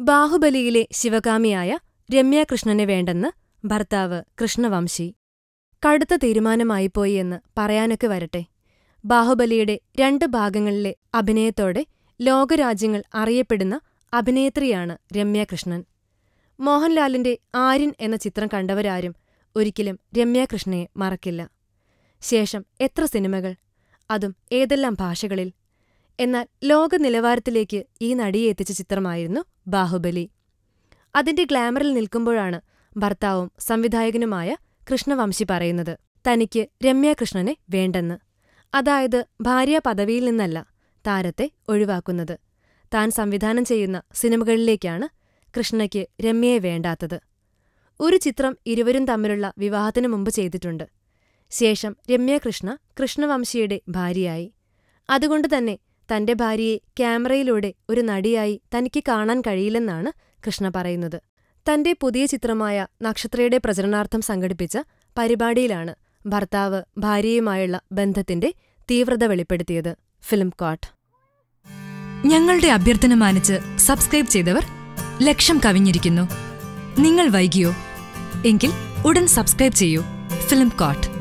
ബാഹുബലിയിലെ ശിവകാമിയായ രമ്യാകൃഷ്ണനെ വേണ്ടെന്ന് ഭർത്താവ് കൃഷ്ണവംശി. കടുത്ത തീരുമാനമായിപ്പോയി എന്ന് പറയാനൊക്കെ വരട്ടെ. ബാഹുബലിയുടെ രണ്ട് ഭാഗങ്ങളിലെ അഭിനയത്തോടെ ലോകരാജ്യങ്ങൾ അറിയപ്പെടുന്ന അഭിനേത്രിയാണ് രമ്യാകൃഷ്ണൻ. മോഹൻലാലിന്റെ ആര്യൻ എന്ന ചിത്രം കണ്ടവരാരും ഒരിക്കലും രമ്യാകൃഷ്ണയെ മറക്കില്ല. ശേഷം എത്ര സിനിമകൾ അതും ഏതെല്ലാം ഭാഷകളിൽ എന്നാൽ ലോക നിലവാരത്തിലേക്ക് ഈ നടിയെ എത്തിച്ച ചിത്രമായിരുന്നു ബാഹുബലി. അതിന്റെ ഗ്ലാമറിൽ നിൽക്കുമ്പോഴാണ് ഭർത്താവും സംവിധായകനുമായ കൃഷ്ണവംശി പറയുന്നത് തനിക്ക് രമ്യാകൃഷ്ണനെ വേണ്ടെന്ന്. അതായത് ഭാര്യ പദവിയിൽ നിന്നല്ല താരത്തെ ഒഴിവാക്കുന്നത്. താൻ സംവിധാനം ചെയ്യുന്ന സിനിമകളിലേക്കാണ് കൃഷ്ണയ്ക്ക് രമ്യയെ വേണ്ടാത്തത്. ഒരു ചിത്രം ഇരുവരും തമ്മിലുള്ള വിവാഹത്തിനു മുമ്പ് ചെയ്തിട്ടുണ്ട്. ശേഷം രമ്യകൃഷ്ണ കൃഷ്ണവംശിയുടെ ഭാര്യയായി. അതുകൊണ്ട് തന്നെ തന്റെ ഭാര്യയെ ക്യാമറയിലൂടെ ഒരു നടിയായി തനിക്ക് കാണാൻ കഴിയില്ലെന്നാണ് കൃഷ്ണ പറയുന്നത്. തന്റെ പുതിയ ചിത്രമായ നക്ഷത്രയുടെ പ്രചരണാർത്ഥം സംഘടിപ്പിച്ച പരിപാടിയിലാണ് ഭർത്താവ് ഭാര്യയുമായുള്ള ബന്ധത്തിന്റെ തീവ്രത വെളിപ്പെടുത്തിയത്. ഫിലിം കോട്ട്. ഞങ്ങളുടെ അഭ്യർത്ഥന മാനിച്ച് സബ്സ്ക്രൈബ് ചെയ്തവർ ലക്ഷം കവിഞ്ഞിരിക്കുന്നു. നിങ്ങൾ വൈകിയോ? എങ്കിൽ ഉടൻ സബ്സ്ക്രൈബ് ചെയ്യൂ. Film coat.